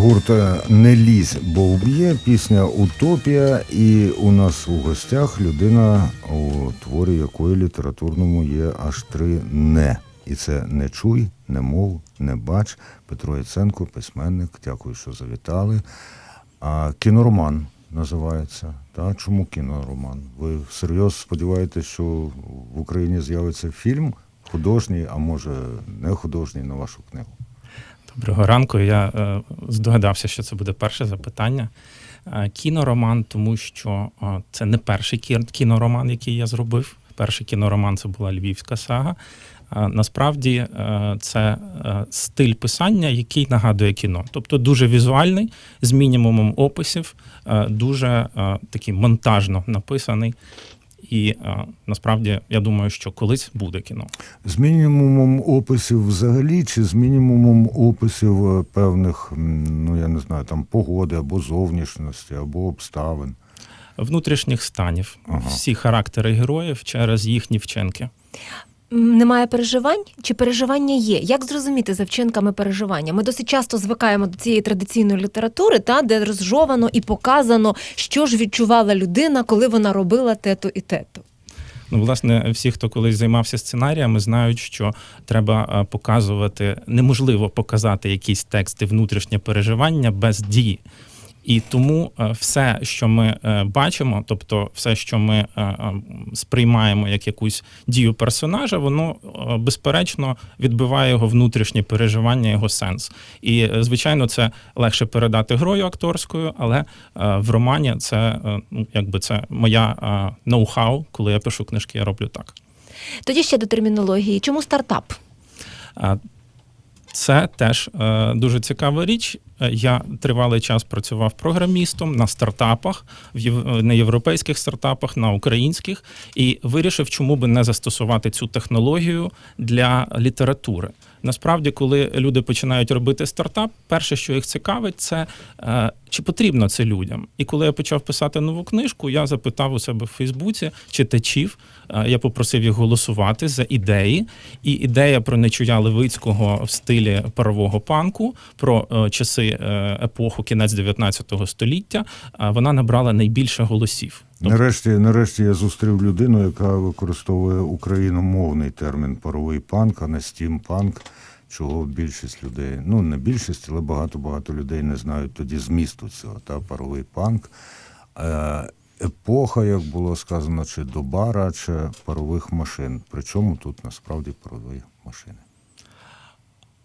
Гурт е, Не лізь, бо вб'є, пісня Утопія. І у нас у гостях людина, у творі якої літературному є аж три не. І це не чуй, не мов, не бач. Петро Яценко, письменник. Дякую, що завітали. А кінороман називається. Та чому кінороман? Ви всерйоз сподіваєтесь, що в Україні з'явиться фільм художній, а може не художній на вашу книгу? Доброго ранку. Я е, здогадався, що це буде перше запитання. Е, кінороман, тому що е, це не перший кінороман, який я зробив. Перший кінороман це була Львівська сага. Насправді це стиль писання, який нагадує кіно, тобто дуже візуальний, з мінімумом описів, дуже такий монтажно написаний. І е, насправді я думаю, що колись буде кіно. З мінімумом описів взагалі, чи з мінімумом описів е, певних, ну я не знаю, там погоди або зовнішності, або обставин. внутрішніх станів, Ага. всі характери героїв через їхні вчинки. Немає переживань чи переживання є? Як зрозуміти за вчинками переживання? Ми досить часто звикаємо до цієї традиційної літератури, та де розжовано і показано, що ж відчувала людина, коли вона робила те-то і те-то. Ну, власне, всі, хто колись займався сценаріями, знають, що треба е, показувати, неможливо показати якісь тексти внутрішнє переживання без дії. І тому е, все, що ми е, бачимо, тобто все, що ми е, сприймаємо як якусь дію персонажа, воно безперечно відбиває його внутрішнє переживання, його сенс. І звичайно, це легше передати грою акторською, але в романі це ну, якби це моя ноу-хау, коли я пишу книжки, я роблю так. Тоді ще до термінології. Чому стартап? Це теж дуже цікава річ. Е, Я тривалий час працював програмістом на стартапах, в єв- на європейських стартапах, на українських, і вирішив, чому би не застосувати цю технологію для літератури. Насправді, коли люди починають робити стартап, перше, що їх цікавить, це е, чи потрібно це людям. І коли я почав писати нову книжку, я запитав у себе в Фейсбуці читачів. е, Я попросив їх голосувати за ідеї. І ідея про нечуя Левицького в стилі парового панку, про е, часи е, епоху кінець 19 століття, е, вона набрала найбільше голосів. Тобто Нарешті, нарешті я зустрів людину, яка використовує україномовний термін паровий панк, а не стімпанк, чого більшість людей, ну не більшість, але багато-багато людей не знають тоді змісту цього. Та паровий панк. Е, епоха, як було сказано, чи доба радше парових машин. Причому тут насправді парові машини.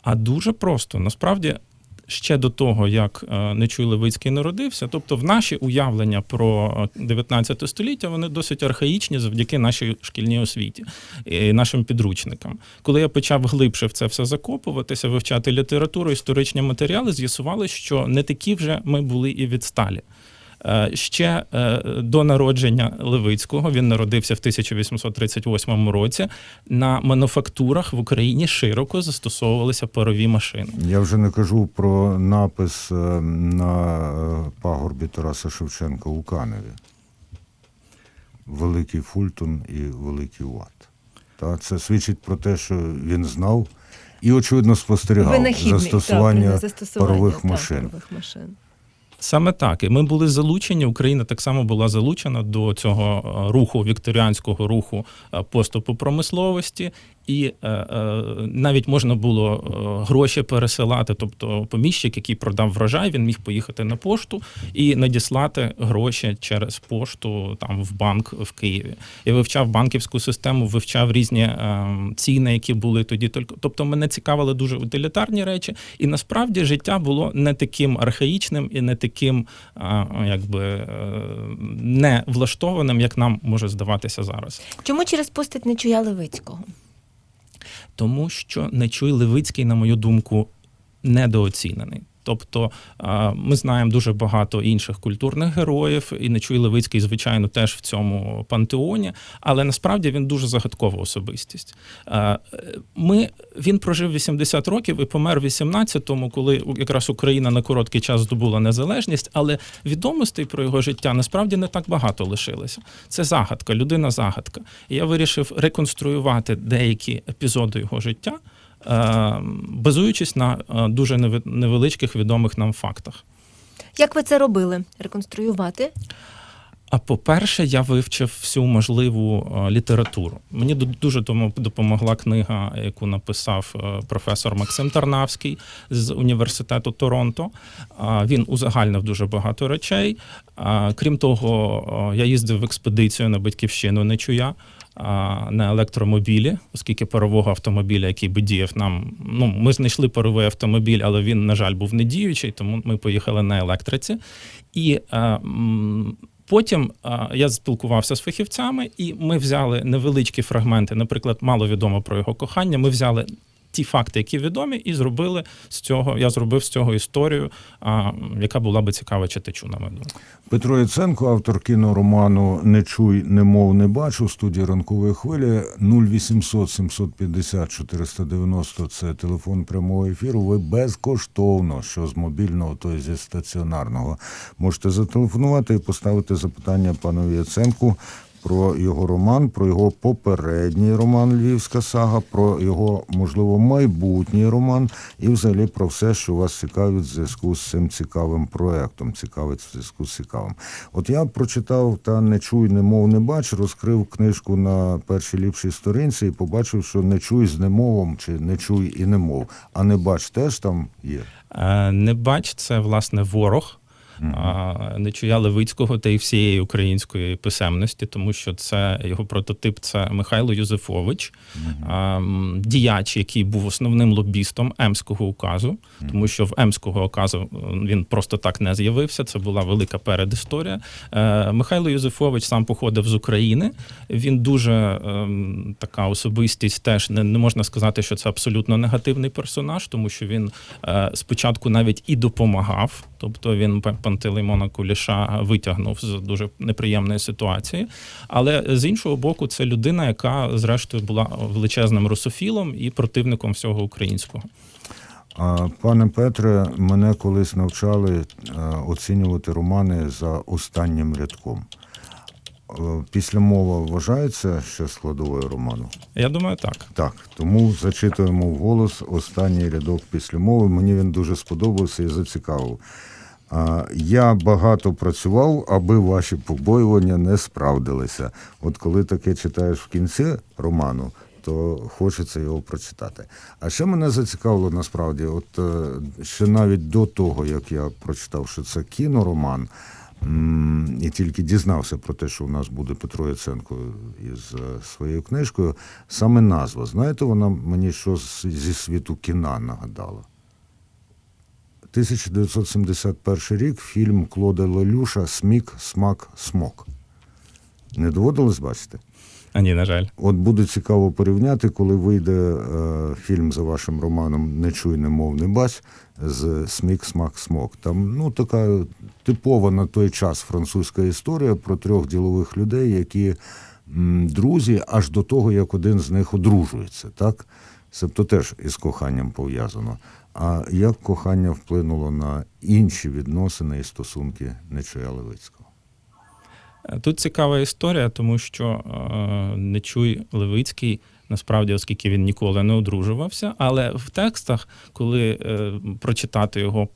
А дуже просто. Насправді, ще до того, як е, Нечуй Левицький народився, тобто в наші уявлення про е, 19 століття вони досить архаїчні завдяки нашій шкільній освіті і нашим підручникам. Коли я почав глибше в це все закопуватися, вивчати літературу, історичні матеріали, з'ясували, що не такі вже ми були і відсталі. Е, Ще е, до народження Левицького він народився в 1838 році. На мануфактурах в Україні широко застосовувалися парові машини. Я вже не кажу про напис е, на пагорбі Тараса Шевченка у Каневі. Великий Фультон і Великий Ват. Та це свідчить про те, що він знав і, очевидно, спостерігав застосування так, застосування, парових так, машин. парових машин. Саме так. І ми були залучені. Україна так само була залучена до цього е, руху, вікторіанського руху е, поступу промисловості, і е, е, навіть можна було е, гроші пересилати. Тобто, поміщик, який продав врожай, він міг поїхати на пошту і надіслати гроші через пошту там в банк в Києві. Я вивчав банківську систему, вивчав різні е, ціни, які були тоді. Тобто, мене цікавили дуже утилітарні речі, і насправді життя було не таким архаїчним і не таким, а, якби е, не влаштованим, як нам може здаватися зараз. Чому через постать Нечуя Левицького? Тому що Нечуй Левицький, на мою думку, недооцінений. Тобто ми знаємо дуже багато інших культурних героїв, і Нечуй Левицький, звичайно, теж в цьому пантеоні, але насправді він дуже загадкова особистість. Ми, він прожив 80 років і помер в 18-му, коли якраз Україна на короткий час здобула незалежність, але відомостей про його життя насправді не так багато лишилося. Це загадка, людина загадка. І я вирішив реконструювати деякі епізоди його життя базуючись на е, дуже невеличких відомих нам фактах. Як ви це робили? Реконструювати? А по-перше, я вивчив всю можливу е, літературу. Мені дуже тому допомогла книга, яку написав е, професор Максим Тарнавський з університету Торонто. Він узагальнив дуже багато речей. Крім того, е, я їздив в експедицію на батьківщину Нечуя. На електромобілі, оскільки парового автомобіля, який би діяв нам. Ну, ми знайшли паровий автомобіль, але він, на жаль, був не діючий, тому ми поїхали на електриці. І е, потім я спілкувався з фахівцями, і ми взяли невеличкі фрагменти. Наприклад, мало відомо про його кохання. Ми взяли ті факти, які відомі, і зробили з цього. Я зробив з цього історію, а, яка була би цікава читачу, на думку. Петро Яценко, автор кінороману Не чуй, не мов, не бачу. Студія ранкової хвилі 0800 750 490 – Це телефон прямого ефіру. Ви безкоштовно, що з мобільного, то й зі стаціонарного. Можете зателефонувати і поставити запитання панові Яценку. Про його роман, про його попередній роман Львівська сага, про його, можливо, майбутній роман, і взагалі про все, що вас цікавить в зв'язку з цим цікавим проектом, цікавить в зв'язку з цікавим. От я прочитав та не чуй, не мов, не бач, розкрив книжку на першій ліпшій сторінці і побачив, що не чуй з немовом, чи не чуй і не мов, а не бач теж там є. Е, Не бач, це власне ворог. А, Нечуя Левицького та й всієї української писемності, тому що це його прототип це Михайло Юзефович, а, діяч, який був основним лобістом Емського указу, тому що в Емського указу е, він просто так не з'явився. Це була велика передісторія. Е, Михайло Юзефович сам походив з України. Він дуже ем, така особистість. Теж не, не можна сказати, що це абсолютно негативний персонаж, тому що він е, спочатку навіть і допомагав. Тобто він П- Пантелеймона Куліша витягнув з дуже неприємної ситуації. Але з іншого боку, це людина, яка зрештою була величезним русофілом і противником всього українського. Пане Петре, мене колись навчали е, оцінювати романи за останнім рядком. Е, Післямова вважається ще складовою роману? Я думаю, так. Так, тому зачитуємо вголос останній рядок після мови. Мені він дуже сподобався і зацікавив. Я багато працював, аби ваші побоювання не справдилися. От коли таке читаєш в кінці роману, то хочеться його прочитати. А ще мене зацікавило насправді, от е, ще навіть до того, як я прочитав, що це кінороман, і тільки дізнався про те, що у нас буде Петро Яценко із е, своєю книжкою, саме назва. Знаєте, вона мені що зі світу кіна нагадала. 1971 рік фільм Клода Лелюша Смік, смак, смок. Не доводилось бачити? А ні, на жаль. От буде цікаво порівняти, коли вийде е, фільм за вашим романом Не чуй, не мов, не бач з Смік, смак, смок. Там ну така типова на той час французька історія про трьох ділових людей, які м, друзі аж до того, як один з них одружується. Так? Тобто теж із коханням пов'язано. А як кохання вплинуло на інші відносини і стосунки Нечуя Левицького? Тут цікава історія, тому що е, Нечуй Левицький, насправді, оскільки він ніколи не одружувався, але в текстах, коли е, прочитати його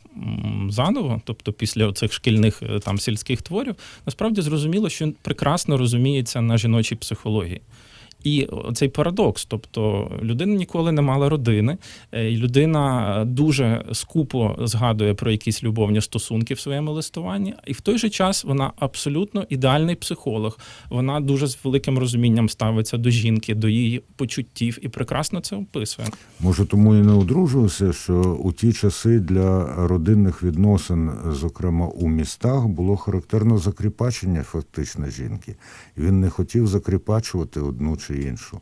заново, тобто після цих шкільних е, там сільських творів, насправді зрозуміло, що він прекрасно розуміється на жіночій психології. І цей парадокс, тобто людина ніколи не мала родини, е, і людина дуже скупо згадує про якісь любовні стосунки в своєму листуванні, і в той же час вона абсолютно ідеальний психолог. Вона дуже з великим розумінням ставиться до жінки, до її почуттів і прекрасно це описує. Може, тому і не одружувався, що у ті часи для родинних відносин, зокрема у містах, було характерно закріпачення фактично жінки. Він не хотів закріпачувати одну чи іншу.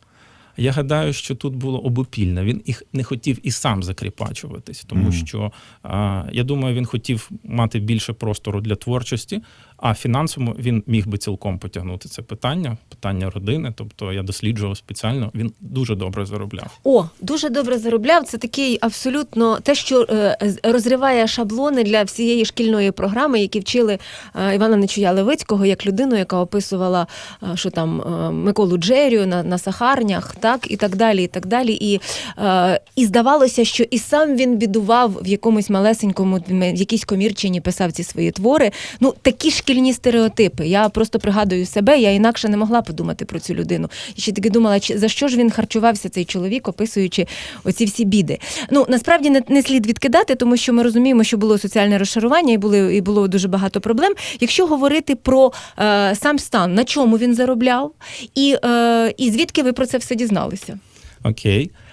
Я гадаю, що тут було обопільне. Він їх не хотів і сам закріпачуватись, тому mm. що а, я думаю, він хотів мати більше простору для творчості, а фінансово він міг би цілком потягнути це питання, питання родини. Тобто я досліджував спеціально. Він дуже добре заробляв. О, дуже добре заробляв. Це такий абсолютно те, що е, розриває шаблони для всієї шкільної програми, які вчили е, Івана Нечуя Левицького як людину, яка описувала, е, що там Миколу Джерію на, на сахарнях, так і так далі. І так далі. І, і здавалося, що і сам він бідував в якомусь малесенькому, в якійсь комірчині писав ці свої твори. Ну такі шкільні стереотипи. Я просто пригадую себе, я інакше не могла подумати про цю людину. І ще таки думала, чи за що ж він харчувався цей чоловік, описуючи оці всі біди. Ну насправді не, не слід відкидати, тому що ми розуміємо, що було соціальне розшарування і були і було дуже багато проблем. Якщо говорити про е, сам стан, на чому він заробляв, і, е, і звідки ви про це все дізналися? Окей. Е,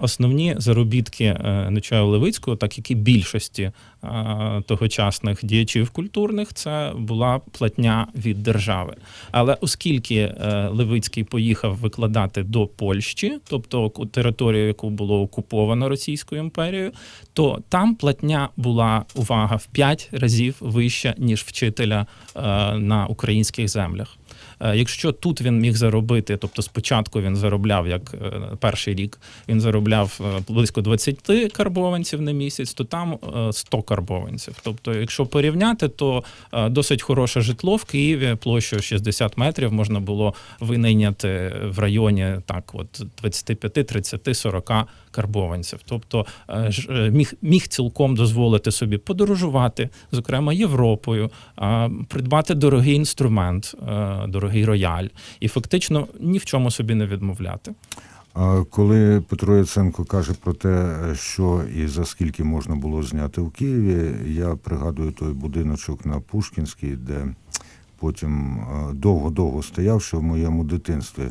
Основні заробітки е, Нечая Левицького, так як і більшості е, тогочасних діячів культурних, це була платня від держави. Але оскільки е, Левицький поїхав викладати до Польщі, тобто територію, яку було окуповано Російською імперією, то там платня була увага в 5 разів вища ніж вчителя е, на українських землях. Е, Якщо тут він міг заробити, тобто спочатку він заробляв як е, перший рік, він заробляв е, близько 20 карбованців на місяць, то там е, 100 карбованців. Тобто, якщо порівняти, то досить хороше житло в Києві площею 60 метрів можна було винайняти в районі так, от 25, 30, 40 карбованців. Тобто е, е, міг, міг цілком дозволити собі подорожувати, зокрема Європою, придбати дорогий інструмент, е, дорогий рояль, і фактично ні в чому собі не відмовляти. Коли Петро Яценко каже про те, що і за скільки можна було зняти в Києві, я пригадую той будиночок на Пушкінській, де потім довго-довго стояв, що в моєму дитинстві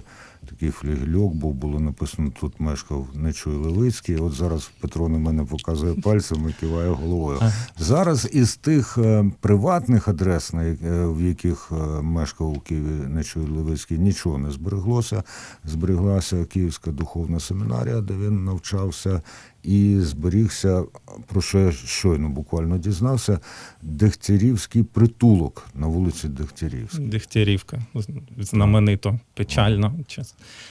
такий флігльок був, було написано, тут мешкав Нечуй Левицький. От зараз Петро на мене показує пальцем і киває головою. Зараз із тих е, приватних адрес, е, в яких е, мешкав у Києві Нечуй Левицький, нічого не збереглося. Збереглася Київська духовна семінарія, де він навчався, і зберігся, про що я щойно буквально дізнався, Дегтярівський притулок на вулиці Дегтярівській. Дегтярівка знаменито, печально,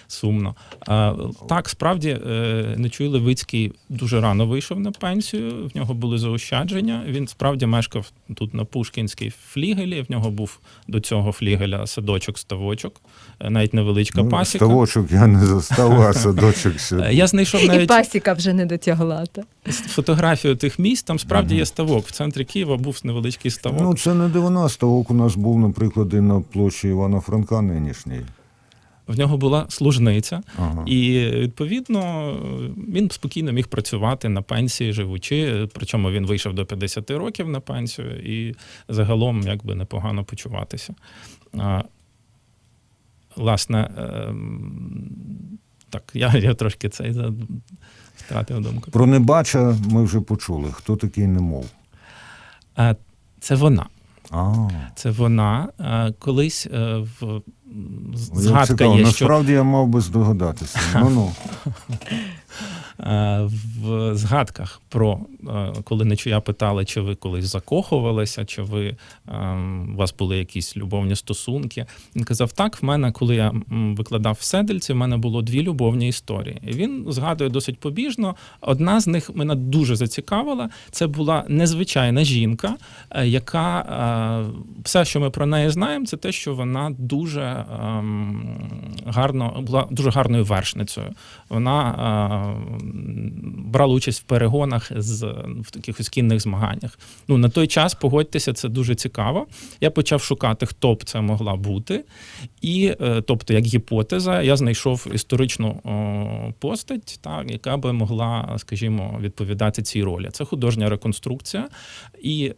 сумно. А, так, справді, е, Нечуй Левицький дуже рано вийшов на пенсію. В нього були заощадження. Він справді мешкав тут на Пушкінській флігелі. В нього був до цього флігеля садочок, ставочок, е, навіть невеличка Ну, пасіка. ставочок я не застав, а садочок ще. Я знайшов І пасіка вже не дотягла. та. фотографію тих місць. Там справді є ставок. В центрі Києва був невеличкий ставок. Ну, це не дивина. Ставок у нас був, наприклад, і на площі Івана Франка нинішній. В нього була служниця. Ага. І відповідно він спокійно міг працювати на пенсії, живучи. Причому він вийшов до 50 років на пенсію і загалом якби непогано почуватися. А, Власне, ем, так, я, я трошки цей втратив думку. Про небача ми вже почули. Хто такий немов? А, Це вона. А, Це вона. А, Колись е, в згадка цікаво. є, що Насправді я мав би здогадатися. Ну ну. Е, в згадках про е, коли нечуя питали, чи ви колись закохувалися, чи ви ем, у вас були якісь любовні стосунки. Він казав: так, в мене, коли я викладав в Седельці, в мене було дві любовні історії. І він згадує досить побіжно. Одна з них мене дуже зацікавила. Це була незвичайна жінка, е, яка е, все, що ми про неї знаємо, це те, що вона дуже ем, гарно була дуже гарною вершницею. Вона брала участь в перегонах з в таких кінних змаганнях. Ну на той час погодьтеся, це дуже цікаво. Я почав шукати, хто б це могла бути, і е, тобто, як гіпотеза, я знайшов історичну постать, так яка би могла, скажімо, відповідати цій ролі. Це художня реконструкція, і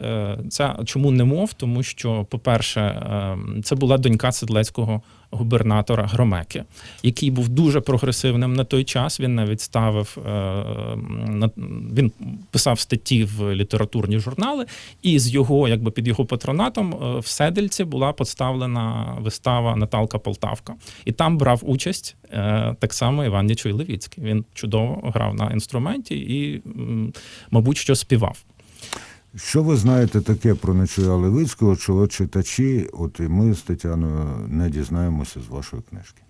це чому не мов? Тому що, по-перше, е, це була донька Седлецького губернатора Громеки, який був дуже прогресивним на той час. Він навіть ставив е, на він писав статті в літературні журнали, і з його, якби під його патронатом, е, в Седельці була поставлена вистава Наталка Полтавка. І там брав участь е, так само Іван Нічуй Левіцький. Він чудово грав на інструменті і, мабуть, що співав. Що ви знаєте таке про Нечуя Левицького, чого читачі, от і ми з Тетяною не дізнаємося з вашої книжки?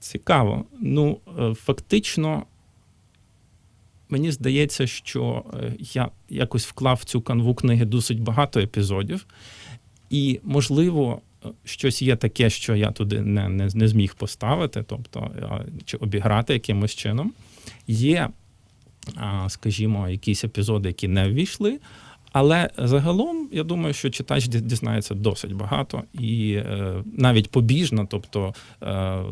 Цікаво. Ну, е, фактично, мені здається, що е, я якось вклав в цю канву книги досить багато епізодів, і, можливо, е, щось є таке, що я туди не, не, не зміг поставити, тобто чи обіграти якимось чином. Є, скажімо, якісь епізоди, які не ввійшли. Але загалом я думаю, що читач дізнається досить багато і е, навіть побіжно, тобто е,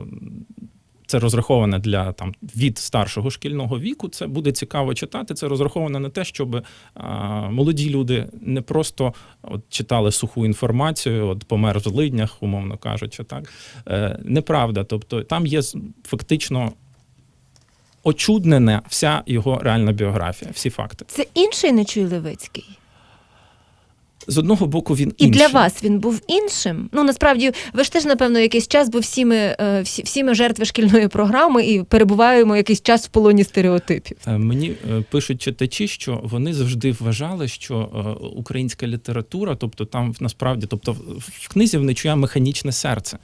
це розраховане для там від старшого шкільного віку. Це буде цікаво читати. Це розраховане на те, щоб а, молоді люди не просто от, читали суху інформацію, от помер в злиднях, умовно кажучи, так е, неправда. Тобто там є фактично очуднена вся його реальна біографія, всі факти. Це інший Нечуй Левицький. З одного боку, він І для вас він був іншим. Ну насправді, ви ж теж, напевно, якийсь час, бо всі ми, е, всі, всі ми жертви шкільної програми і перебуваємо якийсь час в полоні стереотипів. Е, Мені е, пишуть читачі, що вони завжди вважали, що українська література, тобто там насправді, тобто в- в книзі внечуя механічне серце.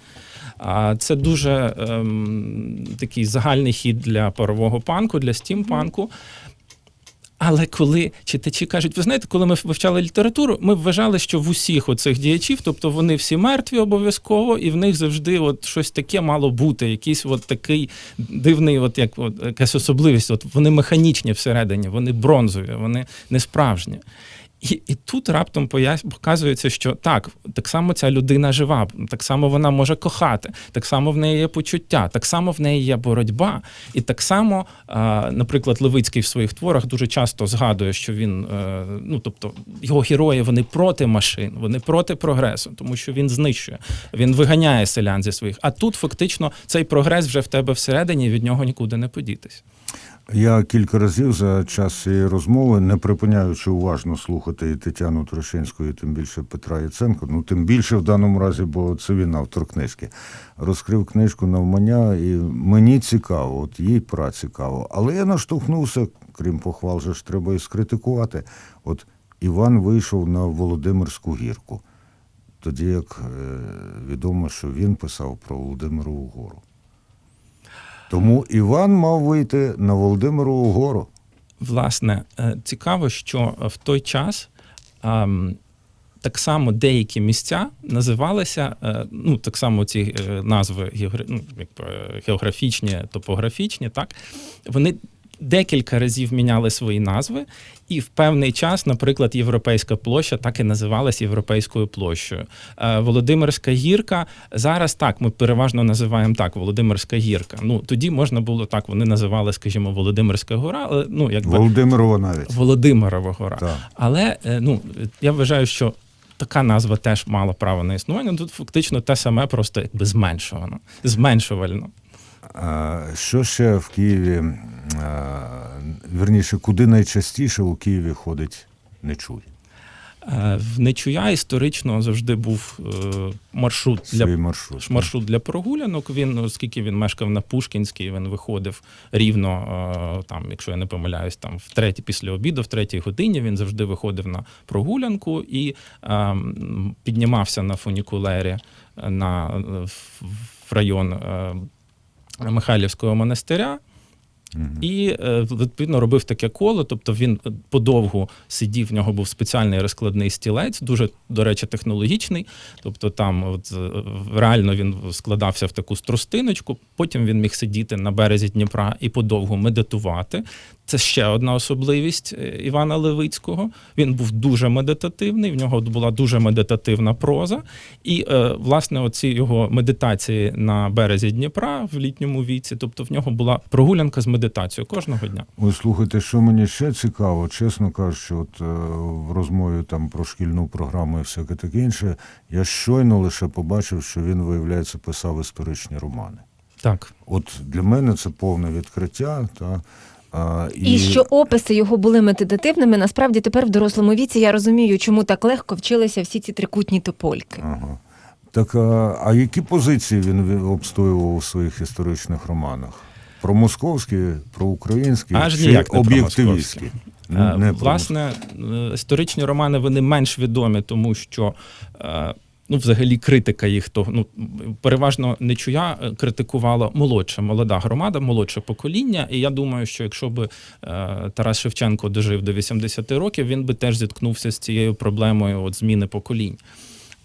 А це дуже ем, такий загальний хід для парового панку, для стімпанку. Але коли читачі кажуть, ви знаєте, коли ми вивчали літературу, ми вважали, що в усіх оцих діячів, тобто вони всі мертві обов'язково, і в них завжди от щось таке мало бути, якийсь от такий дивний, от як от, якась особливість. От вони механічні всередині, вони бронзові, вони не справжні. І, і тут раптом показується, що так, так само ця людина жива, так само вона може кохати, так само в неї є почуття, так само в неї є боротьба. І так само, наприклад, Левицький в своїх творах дуже часто згадує, що він, е, ну тобто, його герої вони проти машин, вони проти прогресу, тому що він знищує, він виганяє селян зі своїх. А тут фактично цей прогрес вже в тебе всередині, від нього нікуди не подітись. Я кілька разів за час цієї розмови, не припиняючи уважно слухати і Тетяну Трошинську, і тим більше Петра Яценко, ну тим більше в даному разі, бо це він автор книжки. Розкрив книжку навмання, і мені цікаво, от їй пра цікаво. Але я наштовхнувся, крім похвал, же ж треба і скритикувати. От Іван вийшов на Володимирську гірку, тоді як е, відомо, що він писав про Володимирову гору. Тому Іван мав вийти на Володимирову гору. Власне, е, цікаво, що в той час так само деякі місця називалися, е, ну так само ці е, назви ну, е, географічні, топографічні, так вони. Декілька разів міняли свої назви, і в певний час, наприклад, Європейська площа так і називалась Європейською площею. Е, Володимирська гірка зараз так, ми переважно називаємо так Володимирська гірка. Ну тоді можна було так, вони називали, скажімо, Володимирська гора, але ну якби Володимирова навіть. Володимирова гора. Так. Але е, ну я вважаю, що така назва теж мала право на існування. Тут фактично те саме, просто якби зменшувано, зменшувально. Що ще в Києві, а, вірніше, куди найчастіше у Києві ходить нечуй? Е, В Нечуя історично завжди був е, маршрут для маршрут. маршрут для прогулянок. Він, оскільки він мешкав на Пушкінській, він виходив рівно, е, там, якщо я не помиляюсь, там в третій після обіду, в третій годині він завжди виходив на прогулянку і е, м, піднімався на фунікулері на в- в район е, Михайлівського монастиря. Мгм. І е, відповідно робив таке коло. Тобто він подовгу сидів. В нього був спеціальний розкладний стілець, дуже до речі, технологічний. Тобто, там от, е, реально він складався в таку струстиночку. Потім він міг сидіти на березі Дніпра і подовгу медитувати. Це ще одна особливість е, Івана Левицького. Він був дуже медитативний. В нього була дуже медитативна проза. І власне, оці його медитації на березі Дніпра в літньому віці. Тобто, в нього була прогулянка з медитацією кожного дня. Ой, слухайте, що мені ще цікаво, чесно кажучи, от е, в розмові там про шкільну програму і всяке таке інше, я щойно лише побачив, що він, виявляється, писав історичні романи. Так. От для мене це повне відкриття. Та, а, І що описи його були медитативними, насправді тепер в дорослому віці я розумію, чому так легко вчилися всі ці трикутні топольки. Ага. Так, а, а які позиції він ви- обстоював у своїх історичних романах? Про московські, про українські Аж чи ніяк не об'єктивістські? Не- Е, не Власне, е, історичні романи вони менш відомі, тому що. е, Ну, взагалі, критика їх то ну переважно нечуя е, критикувала молодша молода громада, молодше покоління. І я думаю, що якщо б е, Тарас Шевченко дожив до 80 років, він би теж зіткнувся з цією проблемою от зміни поколінь.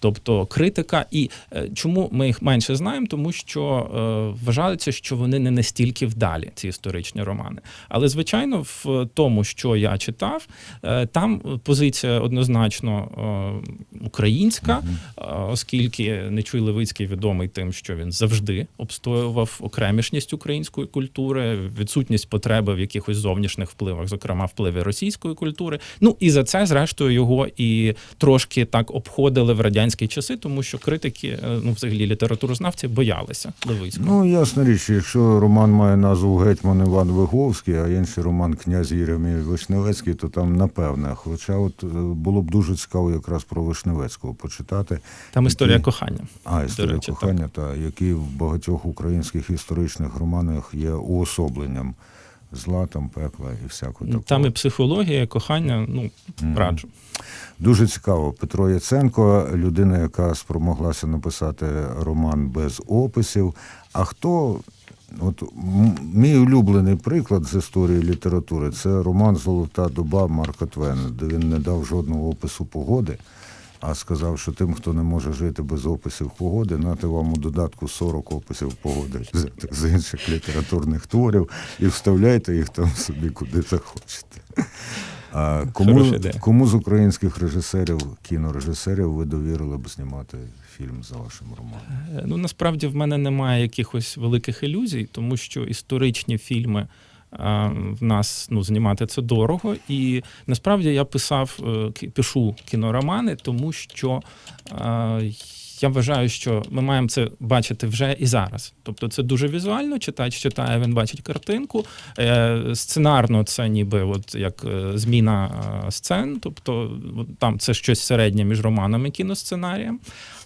Тобто критика. І е, чому ми їх менше знаємо? Тому що е, вважається, що вони не настільки вдалі, ці історичні романи. Але звичайно, в тому, що я читав, е, там позиція однозначно українська, е, оскільки Нечуй Левицький відомий тим, що він завжди обстоював окремішність української культури, відсутність потреби в якихось зовнішніх впливах, зокрема впливи російської культури. Ну і за це, зрештою, його і трошки так обходили в радянські часи, тому що критики, е, ну взагалі літературознавці, боялися Левицького. Ну, ясна річ, якщо роман має назву Гетьман Іван Виговський, а інший роман князь Єремій Вишневецький, то там напевне. Хоча от е, було б дуже цікаво якраз про Вишневецького почитати. Там історія який- кохання. А, історія речі, так. та який в багатьох українських історичних романах є уособленням зла, там, пекла і всякого такого. Там і психологія, кохання. Ну раджу. Дуже цікаво. Петро Яценко, людина, яка спромоглася написати роман без описів. А хто, от мій улюблений приклад з історії літератури це роман Золота доба Марка Твена, де він не дав жодного опису погоди, а сказав, що тим, хто не може жити без описів погоди, нати вам у додатку 40 описів погоди з, з інших літературних творів і вставляйте їх там собі куди захочете. А кому, кому з українських режисерів, кінорежисерів ви довірили б знімати фільм за вашим романом? Е, Ну насправді в мене немає якихось великих ілюзій, тому що історичні фільми. В нас ну знімати це дорого, і насправді я писав е, пишу кіноромани, тому що я вважаю, що ми маємо це бачити вже і зараз. Тобто, це дуже візуально. Читач читає, він бачить картинку. Е, Сценарно це ніби от як е, зміна сцен, тобто там це щось середнє між романом і кіносценарієм.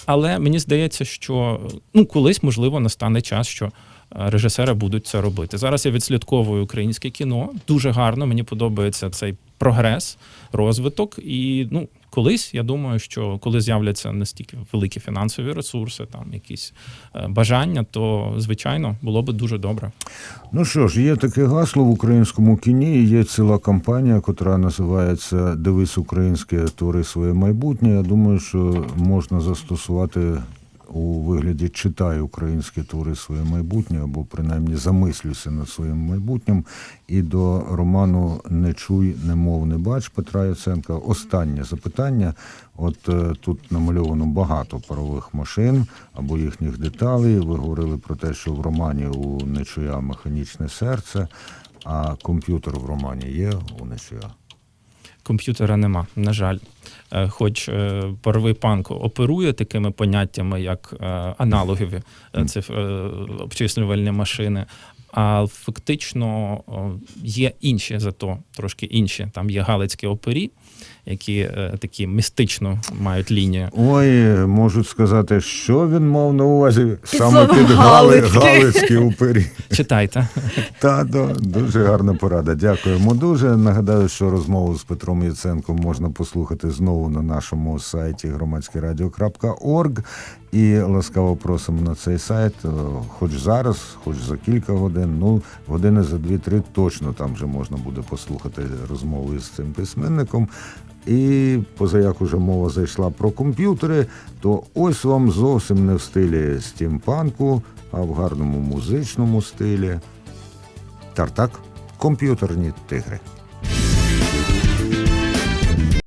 Але мені здається, що ну колись можливо настане час, що режисери будуть це робити. Зараз я відслідковую українське кіно. Дуже гарно. Мені подобається цей прогрес, розвиток. І ну колись я думаю, що коли з'являться настільки великі фінансові ресурси, там якісь е, бажання, то звичайно було би дуже добре. Ну що ж, є таке гасло в українському кіні. Є ціла кампанія, яка називається Дивись українське, твори своє майбутнє. Я думаю, що можна застосувати у вигляді читай українське твори своє майбутнє, або принаймні замислюйся над своїм майбутнім. І до роману Не чуй, не мов, не бач Петра Яценка. Останнє запитання. От е, тут намальовано багато парових машин або їхніх деталей. Ви говорили про те, що в романі у Нечуя механічне серце, а комп'ютер в романі є у Нечуя. Комп'ютера нема, на жаль. Е, Хоч е, паровий панк оперує такими поняттями, як е, аналогові циф- обчислювальні машини. А фактично є інші зато трошки інші. Там є галицькі опері, які е, такі містично мають лінію. Ой, можуть сказати, що він мав на увазі саме під Гали, «галицький». Галицькі упері. Читайте. Та да, дуже гарна порада. Дякуємо дуже. Нагадаю, що розмову з Петром Яценком можна послухати знову на нашому сайті громадськерадіо.орг. І ласкаво просимо на цей сайт, е, хоч зараз, хоч за кілька годин. Ну, години за дві-три точно там вже можна буде послухати розмову із цим письменником. І поза як уже мова зайшла про комп'ютери, то ось вам зовсім не в стилі стімпанку, а в гарному музичному стилі. Тартак комп'ютерні тигри.